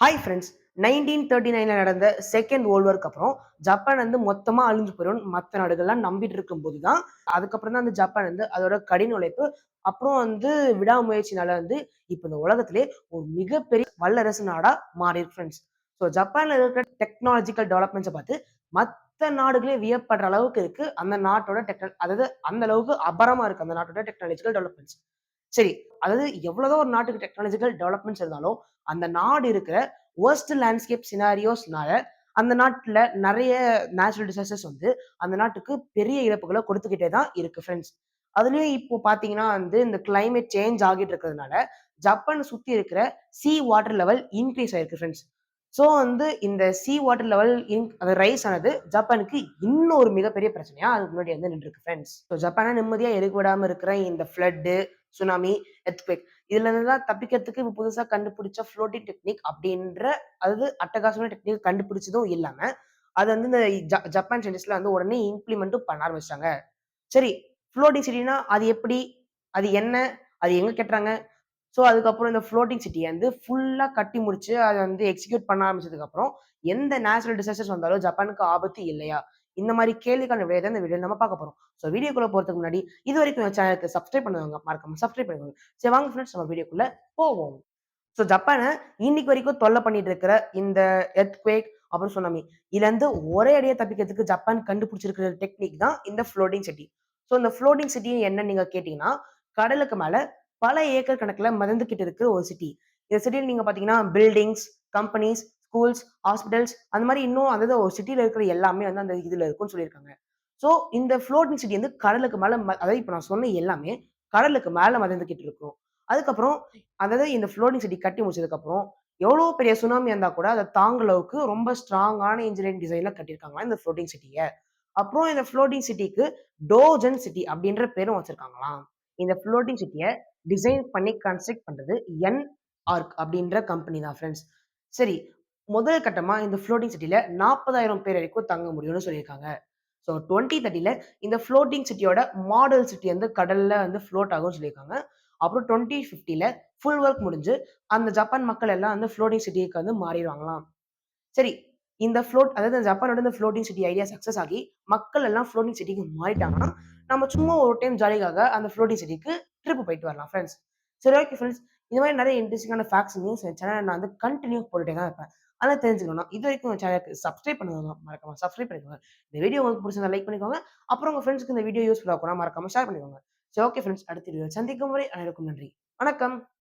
Hi friends nineteen thirty நைன்ல நடந்த second world வார்க்கு அப்புறம் ஜப்பான் வந்து மொத்தமா அழிஞ்சு போயிடும் மற்ற நாடுகள்லாம் நம்பிட்டு இருக்கும்போது தான் அதுக்கப்புறம் தான் அந்த ஜப்பான் வந்து அதோட கடின உழைப்பு அப்புறம் வந்து விடாமுயற்சினால வந்து இப்போ இந்த உலகத்திலே ஒரு மிகப்பெரிய வல்லரசு நாடா மாறி ஃப்ரெண்ட்ஸ் ஸோ ஜப்பான்ல இருக்கிற டெக்னாலஜிக்கல் டெவலப்மெண்ட்ஸை பார்த்து மற்ற நாடுகளே வியப்படுற அளவுக்கு இருக்கு அந்த நாட்டோட டெக்னா அதாவது அந்த அளவுக்கு அபரமா இருக்கு அந்த நாட்டோட டெக்னாலஜிக்கல் டெவலப்மெண்ட்ஸ் சரி அதாவது எவ்வளவுதான் ஒரு நாட்டுக்கு டெக்னாலஜிக்கல் டெவலப்மெண்ட்ஸ் இருந்தாலும் அந்த நாடு இருக்கிற ஒர்ஸ்ட் லேண்ட்ஸ்கேப் சினாரியோஸ்னால அந்த நாட்டில் நிறைய நேச்சுரல் டிசாஸ்டர்ஸ் வந்து அந்த நாட்டுக்கு பெரிய இழப்புகளை கொடுத்துக்கிட்டே தான் இருக்கு ஃப்ரெண்ட்ஸ் அதுலயும் இப்போ பாத்தீங்கன்னா வந்து இந்த கிளைமேட் சேஞ்ச் ஆகிட்டு இருக்கிறதுனால ஜப்பான் சுத்தி இருக்கிற சி வாட்டர் லெவல் இன்க்ரீஸ் ஆயிருக்கு ஃப்ரெண்ட்ஸ் ஸோ வந்து இந்த சி வாட்டர் லெவல் இன் அது ரைஸ் ஆனது ஜப்பானுக்கு இன்னும் ஒரு மிகப்பெரிய பிரச்சனையா அதுக்கு முன்னாடி வந்து நின்றுருக்கு ஃப்ரெண்ட்ஸ் ஸோ ஜப்பானை நிம்மதியா இருக்க விடாம இருக்கிற இந்த ஃப்ளட்டு சுனாமி எர்த்குவேக் இதுல இருந்தெல்லாம் தப்பிக்கிறதுக்கு இப்போ புதுசா கண்டுபிடிச்ச ஃப்ளோட்டிங் டெக்னிக் அப்படின்ற அதாவது அட்டகாசமான டெக்னிக் கண்டுபிடிச்சதும் இல்லாம அது வந்து இந்த ஜப்பான் சயின்டிஸ்ட்ல வந்து உடனே இம்ப்ளிமெண்ட்டும் பண்ண ஆரம்பிச்சாங்க சரி ஃப்ளோட்டிங் சிட்டினா அது எப்படி? அது என்ன? அது எங்க கட்டுறாங்க? ஸோ அதுக்கப்புறம் இந்த ஃப்ளோட்டிங் சிட்டியை வந்து ஃபுல்லாக கட்டி முடிச்சு அதை வந்து எக்ஸிக்யூட் பண்ண ஆரம்பிச்சதுக்கப்புறம் எந்த நேச்சுரல் டிசாஸ்டர்ஸ் வந்தாலும் ஜப்பானுக்கு ஆபத்து இல்லையா? இந்த மாதிரி கேள்விக்கான விடையை தான் இந்த வீடியோ நம்ம பார்க்க போறோம். ஸோ வீடியோக்குள்ள போறதுக்கு முன்னாடி இது வரைக்கும் என் சேனலுக்கு சப்ஸ்கிரைப் பண்ணுவாங்க மறக்காம சப்ஸ்கிரைப் பண்ணுவாங்க சரி வாங்க ஃப்ரெண்ட்ஸ் நம்ம வீடியோக்குள்ள போவோம். ஸோ ஜப்பானை இன்னைக்கு வரைக்கும் தொல்லை பண்ணிட்டு இருக்கிற இந்த எர்த்குவேக் அப்படின்னு சொன்னாமி இதுல இருந்து ஒரே அடியா தப்பிக்கிறதுக்கு ஜப்பான் கண்டுபிடிச்சிருக்கிற டெக்னிக் தான் இந்த ஃப்ளோட்டிங் சிட்டி ஸோ இந்த ஃப்ளோட்டிங் சிட்டி என்ன நீங்க கேட்டீங்கன்னா கடலுக்கு மேல பல ஏக்கர் கணக்குல மறந்துக்கிட்டு இருக்கிற ஒரு சிட்டி இந்த சிட்டியில் நீங்க பாத்தீங்கன்னா பில்டிங்ஸ் கம்பெனிஸ் ஸ்கூல்ஸ் ஹாஸ்பிட்டல்ஸ் அந்த மாதிரி இன்னும் அந்த ஒரு இருக்கிற எல்லாமே வந்து அந்த இதுல இருக்கும்னு சொல்லியிருக்காங்க. ஸோ இந்த ஃப்ளோட்டிங் சிட்டி வந்து கடலுக்கு மேலே ம- அதாவது இப்போ நான் சொன்ன எல்லாமே கடலுக்கு மேலே மதந்துக்கிட்டு இருக்கும். அதுக்கப்புறம் அதாவது இந்த ஃப்ளோட்டிங் சிட்டி கட்டி முடிச்சதுக்கப்புறம் எவ்வளோ பெரிய சுனாமி இருந்தால் கூட அதை தாங்க அளவுக்கு ரொம்ப ஸ்ட்ராங்கான இன்ஜினியரிங் டிசைனில் கட்டியிருக்காங்களா இந்த ஃப்ளோட்டிங் சிட்டியை அப்புறம் இந்த ஃப்ளோட்டிங் சிட்டிக்கு டோஜன் சிட்டி அப்படின்ற பேரும் வச்சிருக்காங்களாம். இந்த ஃப்ளோட்டிங் சிட்டியை டிசைன் பண்ணி கன்ஸ்ட்ரக்ட் பண்ணுறது என் ஆர்க் அப்படின்ற கம்பெனி தான் ஃப்ரெண்ட்ஸ் சரி முதல் கட்டமா இந்த ஃப்ளோட்டிங் சிட்டியில் நாற்பதாயிரம் பேர் வரைக்கும் தங்க முடியும்னு சொல்லியிருக்காங்க. ஸோ டுவெண்ட்டி தேர்ட்டில இந்த ஃப்ளோட்டிங் சிட்டியோட மாடல் சிட்டி வந்து கடல்ல வந்து ஃப்ளோட் ஆகும்னு சொல்லியிருக்காங்க. அப்புறம் டுவெண்ட்டி ஃபிஃப்டியில் ஃபுல் ஒர்க் முடிஞ்சு அந்த ஜப்பான் மக்கள் எல்லாம் வந்து ஃப்ளோட்டிங் சிட்டிக்கு வந்து மாறிடுவாங்களாம். சரி இந்த ஃப்ளோட் அதாவது ஜப்பானோட இந்த ஃப்ளோட்டிங் சிட்டி ஐடியா சக்ஸஸ் ஆகி மக்கள் எல்லாம் ஃப்ளோட்டிங் சிட்டிக்கு மாறிட்டாங்கன்னா நம்ம சும்மா ஒரு டைம் ஜாலிக்காக அந்த ஃப்ளோட்டிங் சிட்டிக்கு ட்ரிப் போயிட்டு வரலாம் ஃப்ரெண்ட்ஸ் சரி ஓகே ஃப்ரெண்ட்ஸ் இந்த மாதிரி நிறைய இன்ட்ரெஸ்டிங்கான ஃபேக்ட்ஸ் நியூஸ் சேனல் நான் வந்து கண்டினியூ போட்டுட்டே தான் இருப்பேன். அதெல்லாம் தெரிஞ்சுக்கணும். இது வரைக்கும் சேனலுக்கு சப்ஸ்கிரைப் பண்ணுவாங்க மறக்காம சப்ஸ்கிரைப் பண்ணிக்கோங்க. இந்த வீடியோ உங்களுக்கு பிடிச்சிருந்தா லைக் பண்ணிக்கோங்க. அப்புறம் உங்க ஃப்ரெண்ட்ஸ்க்கு இந்த வீடியோ யூஸ்ஃபுல்லாக கூட மறக்காம ஷேர் பண்ணிக்கோங்க. சரி ஓகே ஃப்ரெண்ட்ஸ் அடுத்த வீடியோ சந்திக்கும் வரை அனைவருக்கும் நன்றி. வணக்கம்.